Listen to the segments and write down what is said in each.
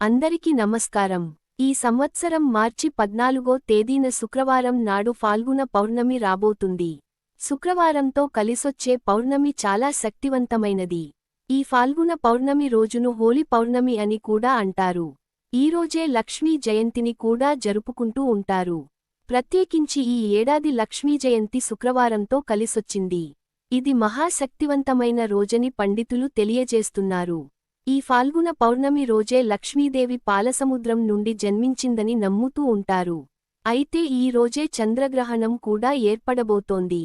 అందరికీ నమస్కారం. ఈ సంవత్సరం మార్చి పద్నాలుగో తేదీన శుక్రవారం నాడు ఫాల్గుణ పౌర్ణమి రాబోతుంది. శుక్రవారంతో కలిసొచ్చే పౌర్ణమి చాలా శక్తివంతమైనది. ఈ ఫాల్గుణ పౌర్ణమి రోజును హోలీ పౌర్ణమి అని కూడా అంటారు. ఈరోజే లక్ష్మీ జయంతిని కూడా జరుపుకుంటూ ఉంటారు. ప్రత్యేకించి ఈ ఏడాది లక్ష్మీ జయంతి శుక్రవారంతో కలిసొచ్చింది. ఇది మహాశక్తివంతమైన రోజని పండితులు తెలియజేస్తున్నారు. ఈ ఫాల్గుణ పౌర్ణమి రోజే లక్ష్మీదేవి పాలసముద్రం నుండి జన్మించిందని నమ్ముతూ ఉంటారు. అయితే ఈ రోజే చంద్రగ్రహణం కూడా ఏర్పడబోతోంది.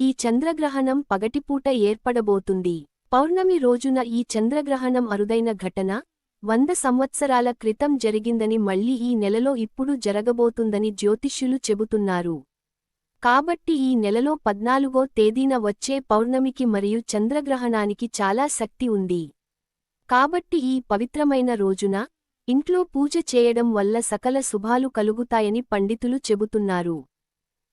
ఈ చంద్రగ్రహణం పగటిపూట ఏర్పడబోతుంది. పౌర్ణమి రోజున ఈ చంద్రగ్రహణం అరుదైన ఘటన వంద సంవత్సరాల క్రితం జరిగిందని మళ్ళీ ఈ నెలలో ఇప్పుడు జరగబోతుందని జ్యోతిష్యులు చెబుతున్నారు. కాబట్టి ఈ నెలలో పద్నాలుగో తేదీన వచ్చే పౌర్ణమికి మరియు చంద్రగ్రహణానికి చాలా శక్తి ఉంది. కాబట్టి ఈ పవిత్రమైన రోజున ఇంట్లో పూజ చేయడం వల్ల సకల శుభాలు కలుగుతాయని పండితులు చెబుతున్నారు.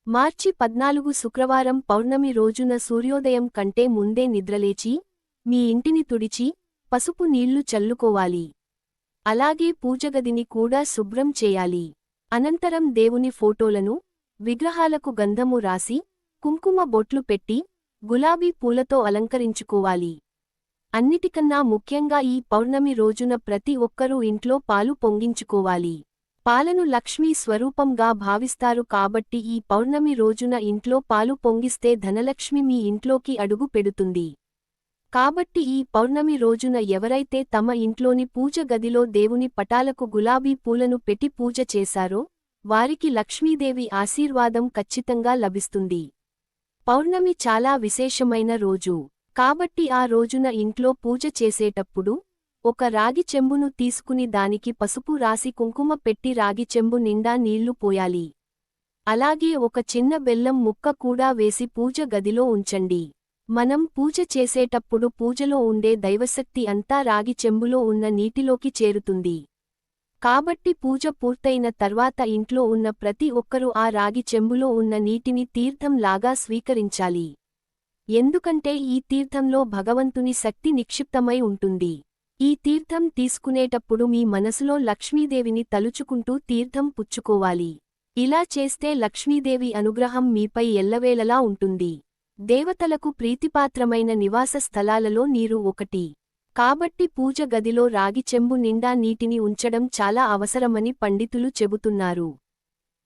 మార్చి పద్నాలుగు శుక్రవారం పౌర్ణమి రోజున సూర్యోదయం కంటే ముందే నిద్రలేచి మీ ఇంటిని తుడిచి పసుపు నీళ్ళు చల్లుకోవాలి. అలాగే పూజగదిని కూడా శుభ్రం చేయాలి. అనంతరం దేవుని ఫోటోలను విగ్రహాలకు గంధము రాసి కుంకుమ బొట్లు పెట్టి గులాబీ పూలతో అలంకరించుకోవాలి. అన్నిటికన్నా ముఖ్యంగా ఈ పౌర్ణమి రోజున ప్రతి ఒక్కరూ ఇంట్లో పాలు పొంగించుకోవాలి. పాలను లక్ష్మీ స్వరూపంగా భావిస్తారు కాబట్టి ఈ పౌర్ణమి రోజున ఇంట్లో పాలు పొంగిస్తే ధనలక్ష్మి మీ ఇంట్లోకి అడుగు పెడుతుంది. కాబట్టి ఈ పౌర్ణమి రోజున ఎవరైతే తమ ఇంట్లోని పూజ గదిలో దేవుని పటాలకు గులాబీ పూలను పెట్టి పూజ చేశారో వారికి లక్ష్మీదేవి ఆశీర్వాదం ఖచ్చితంగా లభిస్తుంది. పౌర్ణమి చాలా విశేషమైన రోజు. కాబట్టి ఆ రోజున ఇంట్లో పూజ చేసేటప్పుడు ఒక రాగి చెంబును తీసుకుని దానికి పసుపు రాసి కుంకుమ పెట్టి రాగి చెంబు నిండా నీళ్ళు పోయాలి. అలాగే ఒక చిన్న బెల్లం ముక్క కూడా వేసి పూజ గదిలో ఉంచండి. మనం పూజ చేసేటప్పుడు పూజలో ఉండే దైవశక్తి అంతా రాగి చెంబులో ఉన్న నీటిలోకి చేరుతుంది. కాబట్టి పూజ పూర్తయిన తర్వాత ఇంట్లో ఉన్న ప్రతి ఒక్కరూ ఆ రాగి చెంబులో ఉన్న నీటిని తీర్థం లాగా స్వీకరించాలి. ఎందుకంటే ఈ తీర్థంలో భగవంతుని శక్తి నిక్షిప్తమై ఉంటుంది. ఈ తీర్థం తీసుకునేటప్పుడు మీ మనసులో లక్ష్మీదేవిని తలుచుకుంటూ తీర్థం పుచ్చుకోవాలి. ఇలా చేస్తే లక్ష్మీదేవి అనుగ్రహం మీపై ఎల్లవేళలా ఉంటుంది. దేవతలకు ప్రీతిపాత్రమైన నివాస స్థలాలలో నీరు ఒకటి. కాబట్టి పూజ గదిలో రాగి చెంబు నిండా నీటిని ఉంచడం చాలా అవసరమని పండితులు చెబుతున్నారు.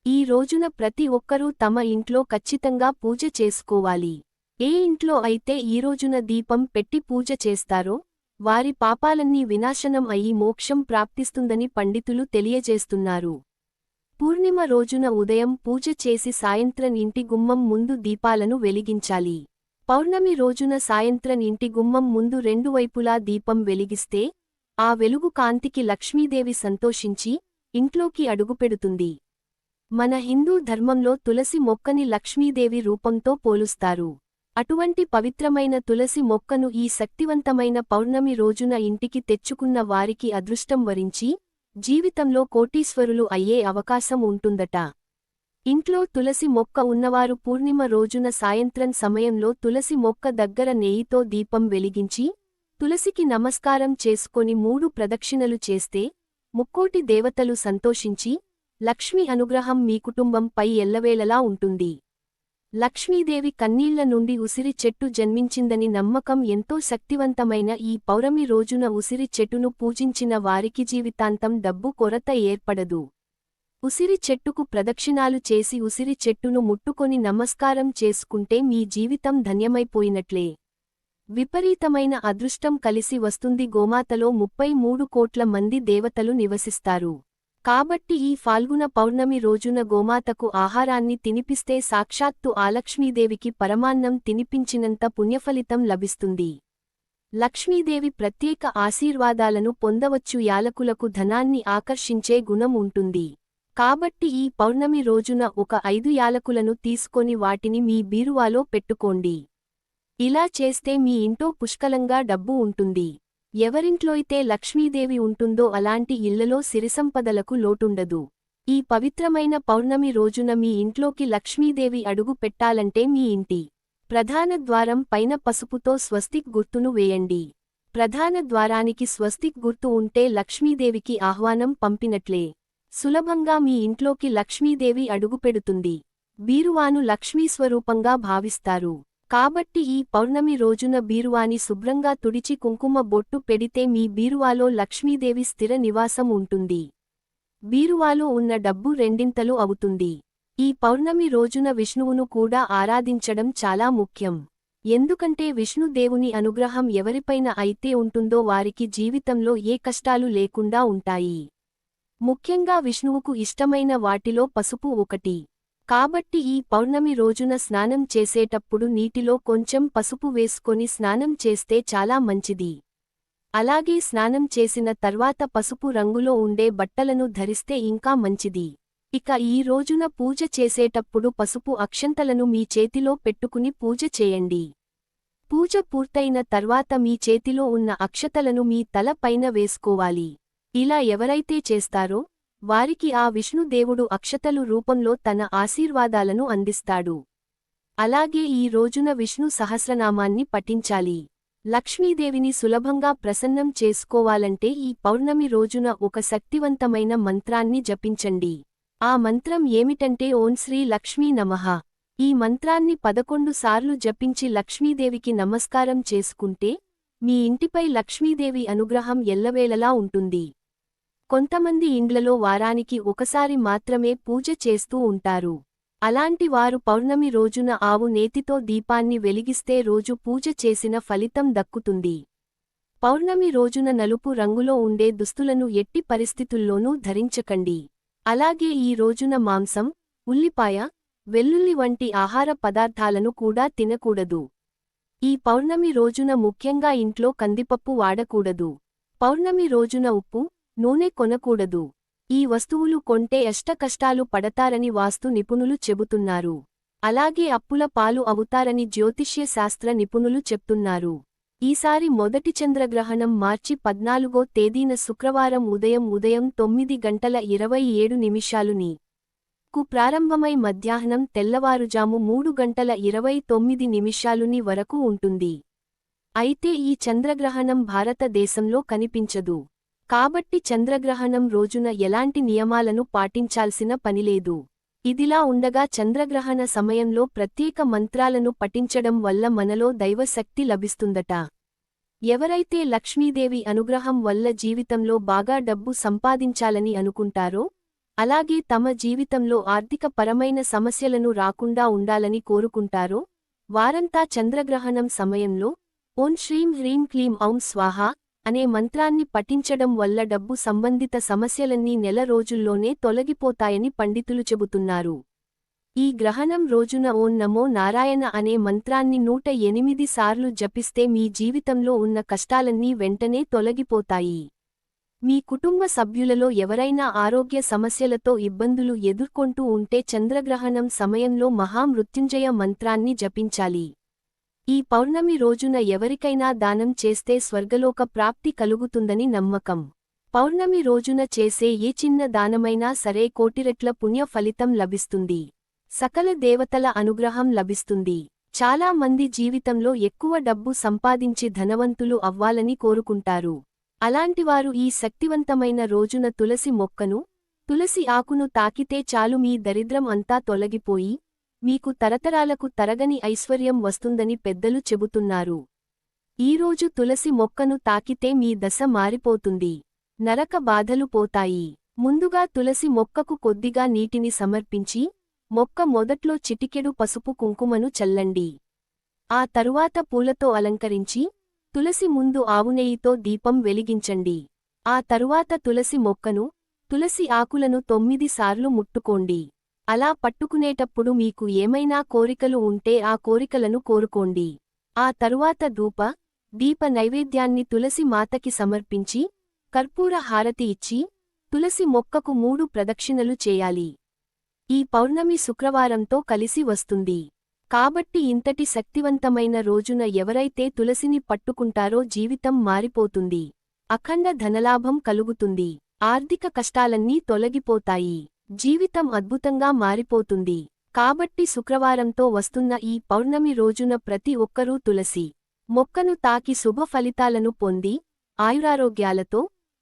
ఈ రోజున ప్రతి ఒక్కరూ తమ ఇంట్లో ఖచ్చితంగా పూజ చేసుకోవాలి. ఏ ఇంట్లో అయితే ఈరోజున దీపం పెట్టి పూజ చేస్తారో వారి పాపాలన్నీ వినాశనం అయి మోక్షం ప్రాప్తిస్తుందని పండితులు తెలియజేస్తున్నారు. పూర్ణిమ రోజున ఉదయం పూజ చేసి సాయంత్రం ఇంటి గుమ్మం ముందు దీపాలను వెలిగించాలి. పౌర్ణమి రోజున సాయంత్రం ఇంటి గుమ్మం ముందు రెండు వైపులా దీపం వెలిగిస్తే ఆ వెలుగు కాంతికి లక్ష్మీదేవి సంతోషించి ఇంట్లోకి అడుగుపెడుతుంది. మన హిందూ ధర్మంలో తులసి మొక్కని లక్ష్మీదేవి రూపంతో పోలుస్తారు. అటువంటి పవిత్రమైన తులసి మొక్కను ఈ శక్తివంతమైన పౌర్ణమి రోజున ఇంటికి తెచ్చుకున్న వారికి అదృష్టం వరించి జీవితంలో కోటీశ్వరులు అయ్యే అవకాశం ఉంటుందట. ఇంట్లో తులసి మొక్క ఉన్నవారు పూర్ణిమ రోజున సాయంత్రం సమయంలో తులసి మొక్క దగ్గర నెయ్యితో దీపం వెలిగించి తులసికి నమస్కారం చేసుకొని మూడు ప్రదక్షిణలు చేస్తే ముక్కోటి దేవతలు సంతోషించి లక్ష్మి అనుగ్రహం మీ కుటుంబంపై ఎల్లవేళలా ఉంటుంది. లక్ష్మీదేవి కన్నీళ్ళ నుండి ఉసిరి చెట్టు జన్మించిందని నమ్మకం ఎంతో శక్తివంతమైన ఈ పౌరమి రోజున ఉసిరి చెట్టును పూజించిన వారికి జీవితాంతం డబ్బు కొరత ఏర్పడదు. ఉసిరి చెట్టుకు ప్రదక్షిణాలు చేసి ఉసిరి చెట్టును ముట్టుకొని నమస్కారం చేసుకుంటే మీ జీవితం ధన్యమైపోయినట్లే. విపరీతమైన అదృష్టం కలిసి వస్తుంది. గోమాతలో ముప్పై మూడు కోట్ల మంది దేవతలు నివసిస్తారు. కాబట్టి ఈ ఫాల్గుణ పౌర్ణమి రోజున గోమాతకు ఆహారాన్ని తినిపిస్తే సాక్షాత్తు ఆలక్ష్మీదేవికి పరమాన్నం తినిపించినంత పుణ్యఫలితం లభిస్తుంది. లక్ష్మీదేవి ప్రత్యేక ఆశీర్వాదాలను పొందవచ్చు. యాలకులకు ధనాన్ని ఆకర్షించే గుణం ఉంటుంది. కాబట్టి ఈ పౌర్ణమి రోజున ఒక ఐదు యాలకులను తీసుకొని వాటిని మీ బీరువాలో పెట్టుకోండి. ఇలా చేస్తే మీ ఇంటో పుష్కలంగా డబ్బు ఉంటుంది. ఎవరింట్లోయితే లక్ష్మీదేవి ఉంటుందో అలాంటి ఇళ్ళలో సిరిసంపదలకు లోటుండదు. ఈ పవిత్రమైన పౌర్ణమి రోజున మీ ఇంట్లోకి లక్ష్మీదేవి అడుగు పెట్టాలంటే మీ ఇంటి ప్రధాన ద్వారం పైన పసుపుతో స్వస్తిక్ గుర్తును వేయండి. ప్రధాన ద్వారానికి స్వస్తిక్ గుర్తు ఉంటే లక్ష్మీదేవికి ఆహ్వానం పంపినట్లే. సులభంగా మీ ఇంట్లోకి లక్ష్మీదేవి అడుగుపెడుతుంది బీరువాను లక్ష్మీస్వరూపంగా భావిస్తారు. కాబట్టి ఈ పౌర్ణమి రోజున బీరువాని శుభ్రంగా తుడిచి కుంకుమ బొట్టు పెడితే మీ బీరువాలో లక్ష్మీదేవి స్థిర నివాసం ఉంటుంది. బీరువాలో ఉన్న డబ్బు రెండింతలు అవుతుంది. ఈ పౌర్ణమి రోజున విష్ణువును కూడా ఆరాధించడం చాలా ముఖ్యం. ఎందుకంటే విష్ణుదేవుని అనుగ్రహం ఎవరిపైన అయితే ఉంటుందో వారికి జీవితంలో ఏ కష్టాలు లేకుండా ఉంటాయి. ముఖ్యంగా విష్ణువుకు ఇష్టమైన వాటిలో పసుపు ఒకటి. కాబట్టి ఈ పౌర్ణమి రోజున స్నానం చేసేటప్పుడు నీటిలో కొంచెం పసుపు వేసుకొని స్నానం చేస్తే చాలా మంచిది. అలాగే స్నానం చేసిన తర్వాత పసుపు రంగులో ఉండే బట్టలను ధరిస్తే ఇంకా మంచిది. ఇక ఈ రోజున పూజ చేసేటప్పుడు పసుపు అక్షంతలను మీ చేతిలో పెట్టుకుని పూజ చేయండి. పూజ పూర్తయిన తర్వాత మీ చేతిలో ఉన్న అక్షతలను మీ తల పైన వేసుకోవాలి. ఇలా ఎవరైతే చేస్తారో వారికి ఆ విష్ణుదేవుడు అక్షతలు రూపంలో తన ఆశీర్వాదాలను అందిస్తాడు. అలాగే ఈ రోజున విష్ణు సహస్రనామాన్ని పఠించాలి. లక్ష్మీదేవిని సులభంగా ప్రసన్నం చేసుకోవాలంటే ఈ పౌర్ణమి రోజున ఒక శక్తివంతమైన మంత్రాన్ని జపించండి. ఆ మంత్రం ఏమిటంటే ఓం శ్రీ లక్ష్మీ నమః. ఈ మంత్రాన్ని పదకొండు సార్లు జపించి లక్ష్మీదేవికి నమస్కారం చేసుకుంటే మీ ఇంటిపై లక్ష్మీదేవి అనుగ్రహం ఎల్లవేళలా ఉంటుంది. కొంతమంది ఇండ్లలో వారానికి ఒకసారి మాత్రమే పూజ చేస్తూ ఉంటారు. అలాంటి వారు పౌర్ణమి రోజున ఆవు నేతితో దీపాన్ని వెలిగిస్తే రోజు పూజ చేసిన ఫలితం దక్కుతుంది. పౌర్ణమి రోజున నలుపు రంగులో ఉండే దుస్తులను ఎట్టి పరిస్థితుల్లోనూ ధరించకండి. అలాగే ఈ రోజున మాంసం ఉల్లిపాయ వెల్లుల్లి వంటి ఆహార పదార్థాలను కూడా తినకూడదు. ఈ పౌర్ణమి రోజున ముఖ్యంగా ఇంట్లో కందిపప్పు వాడకూడదు. పౌర్ణమి రోజున ఉప్పు నూనె కొనకూడదు. ఈ వస్తువులు కొంటే అష్టకష్టాలు పడతారని వాస్తు నిపుణులు చెబుతున్నారు. అలాగే అప్పుల పాలు అవుతారని జ్యోతిష్య శాస్త్ర నిపుణులు చెప్తున్నారు. ఈసారి మొదటి చంద్రగ్రహణం మార్చి పద్నాలుగో తేదీన శుక్రవారం ఉదయం ఉదయం తొమ్మిది గంటల ఇరవై ఏడు నిమిషాలుని. కు ప్రారంభమై మధ్యాహ్నం తెల్లవారుజాము మూడు గంటల ఇరవై తొమ్మిది నిమిషాలుని వరకు ఉంటుంది. అయితే ఈ చంద్రగ్రహణం భారతదేశంలో కనిపించదు. కాబట్టి చంద్రగ్రహణం రోజున ఎలాంటి నియమాలను పాటించాల్సిన పనిలేదు ఇదిలా ఉండగా చంద్రగ్రహణ సమయంలో ప్రత్యేక మంత్రాలను పఠించడం వల్ల మనలో దైవశక్తి లభిస్తుందట. ఎవరైతే లక్ష్మీదేవి అనుగ్రహం వల్ల జీవితంలో బాగా డబ్బు సంపాదించాలని అనుకుంటారో అలాగే తమ జీవితంలో ఆర్థిక పరమైన సమస్యలను రాకుండా ఉండాలని కోరుకుంటారో వారంతా చంద్రగ్రహణం సమయంలో ఓం శ్రీం హ్రీం క్లీం ఔం స్వాహా అనే మంత్రాన్ని పఠించడం వల్ల డబ్బు సంబంధిత సమస్యలన్నీ నెల రోజుల్లోనే తొలగిపోతాయని పండితులు చెబుతున్నారు. ఈ గ్రహణం రోజున ఓం నమో నారాయణ అనే మంత్రాన్ని నూట ఎనిమిది సార్లు జపిస్తే మీ జీవితంలో ఉన్న కష్టాలన్నీ వెంటనే తొలగిపోతాయి. మీ కుటుంబ సభ్యులలో ఎవరైనా ఆరోగ్య సమస్యలతో ఇబ్బందులు ఎదుర్కొంటూ ఉంటే చంద్రగ్రహణం సమయంలో మహామృత్యుంజయ మంత్రాన్ని జపించాలి. ఈ పౌర్ణమి రోజున ఎవరికైనా దానం చేస్తే స్వర్గలోక ప్రాప్తి కలుగుతుందని నమ్మకం. పౌర్ణమి రోజున చేసే ఏ చిన్న దానమైనా సరే కోటిరెట్ల పుణ్య ఫలితం లభిస్తుంది. సకల దేవతల అనుగ్రహం లభిస్తుంది. చాలా మంది జీవితంలో ఎక్కువ డబ్బు సంపాదించి ధనవంతులు అవ్వాలని కోరుకుంటారు. అలాంటివారు ఈ శక్తివంతమైన రోజున తులసి మొక్కను తులసి ఆకును తాకితే చాలు మీ దరిద్రం అంతా తొలగిపోయి మీకు తరతరాలకు తరగని ఐశ్వర్యం వస్తుందని పెద్దలు చెబుతున్నారు. ఈరోజు తులసి మొక్కను తాకితే మీ దశ మారిపోతుంది. నరక బాధలు పోతాయి. ముందుగా తులసి మొక్కకు కొద్దిగా నీటిని సమర్పించి మొక్క మొదట్లో చిటికెడు పసుపు కుంకుమను చల్లండి. ఆ తరువాత పూలతో అలంకరించి తులసి ముందు ఆవునెయ్యితో దీపం వెలిగించండి. ఆ తరువాత తులసి మొక్కను తులసి ఆకులను తొమ్మిది సార్లు ముట్టుకోండి. అలా పట్టుకునేటప్పుడు మీకు ఏమైనా కోరికలు ఉంటే ఆ కోరికలను కోరుకోండి. ఆ తరువాత ధూప దీప నైవేద్యాన్ని తులసి మాతకి సమర్పించి కర్పూర హారతి ఇచ్చి తులసి మొక్కకు మూడు ప్రదక్షిణలు చేయాలి. ఈ పౌర్ణమి శుక్రవారంతో కలిసి వస్తుంది. కాబట్టి ఇంతటి శక్తివంతమైన రోజున ఎవరైతే తులసిని పట్టుకుంటారో జీవితం మారిపోతుంది. అఖండ ధనలాభం కలుగుతుంది. ఆర్థిక కష్టాలన్నీ తొలగిపోతాయి. జీవితం అద్భుతంగా మారిపోతుంది. కాబట్టి శుక్రవారంతో వస్తున్న ఈ పౌర్ణమి రోజున ప్రతి ఒక్కరూ తులసి మొక్కను తాకి శుభ ఫలితాలను పొంది ఆయురారోగ్యాలతో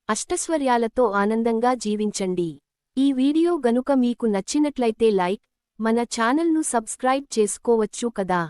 అష్టస్వర్యాలతో ఆనందంగా జీవించండి. ఈ వీడియో గనుక మీకు నచ్చినట్లయితే లైక్ మన ఛానల్ను సబ్స్క్రైబ్ చేసుకోవచ్చు కదా.